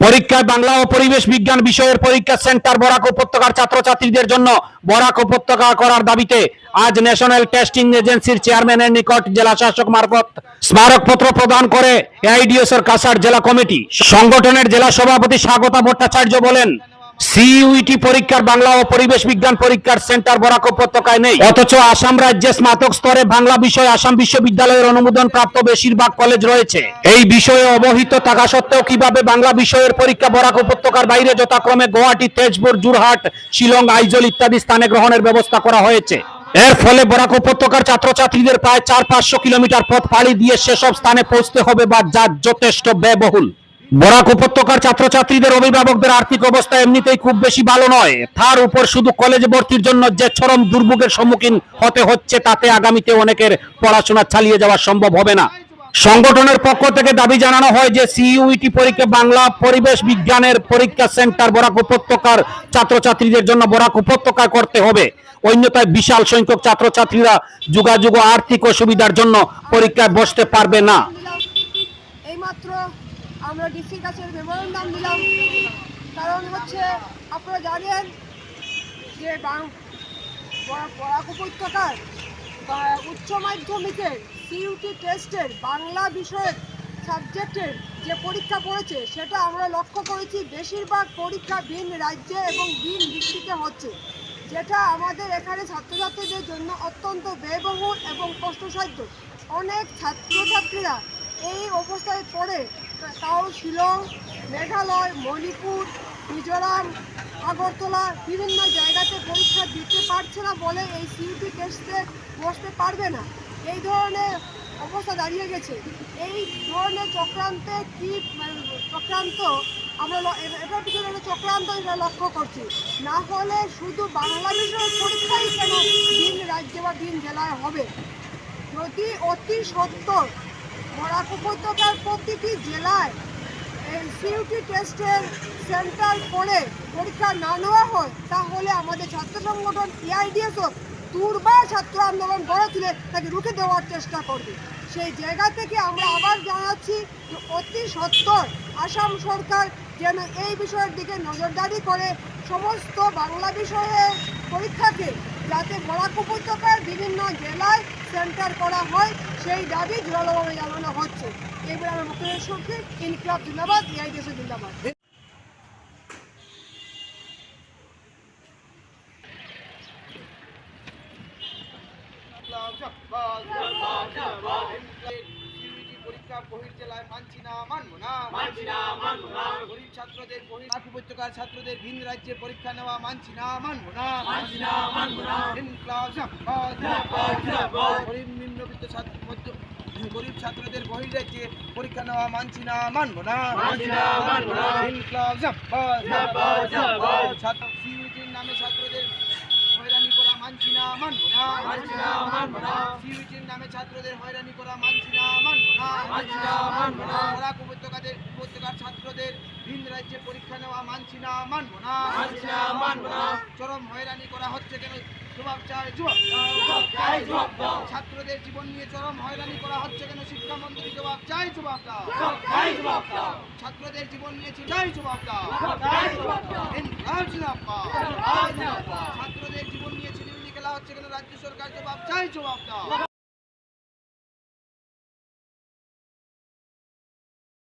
পরীক্ষায় বাংলা ও পরিবেশ বিজ্ঞান বিষয়ের পরীক্ষা সেন্টার বরাক উপত্যকার ছাত্রছাত্রীদের জন্য বরাক উপত্যকা করার দাবিতে আজ ন্যাশনাল টেস্টিং এজেন্সির চেয়ারম্যানের নিকট জেলা শাসক মারফত স্মারকপত্র প্রদান করে এআইডিএস এর কাছাড় জেলা কমিটি। সংগঠনের জেলা সভাপতি স্বাগতা ভট্টাচার্য বলেন সিইউইটি পরীক্ষার বাংলা ও পরিবেশ বিজ্ঞান পরীক্ষার সেন্টার বরাক উপত্যকায় নেই। অথচ আসাম রাজ্যে স্নাতক স্তরে বাংলা বিষয় আসাম বিশ্ববিদ্যালয়ের অনুমোদন প্রাপ্ত বেশিরভাগ কলেজ রয়েছে। এই বিষয়ে অবহিত থাকা সত্ত্বেও কীভাবে বাংলা বিষয়ের পরীক্ষা বরাক উপত্যকার বাইরে যথাক্রমে গুয়াহাটি, তেজপুর, জুরহাট, শিলং, আইজল ইত্যাদি স্থানে গ্রহণের ব্যবস্থা করা হয়েছে। এর ফলে বরাক উপত্যকার ছাত্রছাত্রীদের প্রায় চার পাঁচশো কিলোমিটার পথ পাড়ি দিয়ে সেসব স্থানে পৌঁছতে হবে বা যা যথেষ্ট ব্যয়বহুল। বরাক উপত্যকার ছাত্রছাত্রীদের, অভিভাবকদের আর্থিক অবস্থা এমনিতেই খুব বেশি ভালো নয়। তার উপর শুধু কলেজে ভর্তির জন্য যে চরম দুর্ভোগের সম্মুখীন হতে হচ্ছে, তাতে আগামীতে অনেকের পড়াশোনা চালিয়ে যাওয়া সম্ভব হবে না। সংগঠনের পক্ষ থেকে দাবি জানানো হয় যে, সিইউইটি পরীক্ষা, বাংলা পরিবেশ বিজ্ঞানের পরীক্ষা সেন্টার বরাক উপত্যকার ছাত্রছাত্রীদের জন্য বরাক উপত্যকায় করতে হবে। অন্যথায় বিশাল সংখ্যক ছাত্রছাত্রীরা যোগাযোগ আর্থিক অসুবিধার জন্য পরীক্ষায় বসতে পারবে না। আমরা ডিসির কাছে মেমোরেন্ডাম দিলাম কারণ হচ্ছে আপনারা জানেন যে বরাক উপত্যকার উচ্চ মাধ্যমিকের সিইউটি টেস্টের বাংলা বিষয়ের সাবজেক্টের যে পরীক্ষা পড়েছে, সেটা আমরা লক্ষ্য করেছি বেশিরভাগ পরীক্ষা ভিন রাজ্যে এবং ভিন ডিস্ট্রিক্টে হচ্ছে, যেটা আমাদের এখানে ছাত্রছাত্রীদের জন্য অত্যন্ত ব্যয়বহুল এবং কষ্টসাধ্য। অনেক ছাত্রছাত্রীরা এই অবস্থায় পড়ে তাও শিলং মেঘালয়, মণিপুর, মিজোরাম, আগরতলা বিভিন্ন জায়গাতে পরীক্ষা দিতে পারছে না বলে এই সিইউটি টেস্টে বসতে পারবে না। এই ধরনের অবস্থা দাঁড়িয়ে গেছে। এই ধরনের চক্রান্তে কি, চক্রান্ত, আমরা এটার পিছনে একটা চক্রান্ত এটা লক্ষ্য করছি। না হলে শুধু বাংলা বিষয়ের পরীক্ষাই কেন দিন রাজ্যে বা ভিন জেলায় হবে? যদি অতি সত্তর বরাক উপত্যকার প্রতিটি জেলায় এই সিইউটি টেস্টের সেন্টার করে পরীক্ষা না নেওয়া হয়, তাহলে আমাদের ছাত্র সংগঠন ইআইডিএসও দুর্বার ছাত্র আন্দোলন গড়ে তুলে তাকে রুখে দেওয়ার চেষ্টা করবে। সেই জায়গা থেকে আমরা আবার জানাচ্ছি অতি সত্তর আসাম সরকার যেন এই বিষয়ের দিকে নজরদারি করে সমস্ত বাংলা বিষয়ের পরীক্ষাকে যাতে বরাক উপত্যকার বিভিন্ন জেলায় সেন্টার করা হয়, সেই দাবি জোরালোভাবে জানানো হচ্ছে। এবার আমার মুখ্য সচিব ইনকলাব জিন্দাবাদ, এআই দেশে জিন্দাবাদ। পরীক্ষা বহির জেলায় মানছি না মানবো না। মানছি না মানবো না। গরিব ছাত্রদের বহির উপত্যকার ছাত্রদের ভিন রাজ্যে পরীক্ষা নেওয়া মানছি না মানবো না। মানছি না মানবো না। ইনকলাব জিন্দাবাদ জিন্দাবাদ গরিব নিম্নবিত্ত ছাত্র মধ্য গরিব ছাত্রদের বহির রাজ্যে পরীক্ষা নেওয়া মানছি না মানবো না। ছাত্র নামে ছাত্রদের হয়রানি করা মানছি না মানবো না। মানছি না মানবো না। সিইউটির নামে ছাত্রদের হয়রানি করা মানছি না মানবো না। মানছি না মানবো না। বরাক উপত্যকাদের উপত্যকার ছাত্রদের ভিন রাজ্যে পরীক্ষা নেওয়া মানছি না মানবো না। মানছি না মানবো না। চরম হয়রানি করা হচ্ছে কেন? জবাব চাই জবাব চাই জবাব দাও। ছাত্রদের জীবন নিয়ে চরম হয়রানি করা হচ্ছে কেন? শিক্ষামন্ত্রী জবাব চাই জবাব দাও। চাই জবাব দাও। ছাত্রদের জীবন নিয়ে চাই জবাব দাও। চাই জবাব দাও। ছাত্রদের জীবন নিয়ে ছিনিমিনি খেলা হচ্ছে কিন্তু রাজ্য সরকার জবাব চাই জবাব দাও।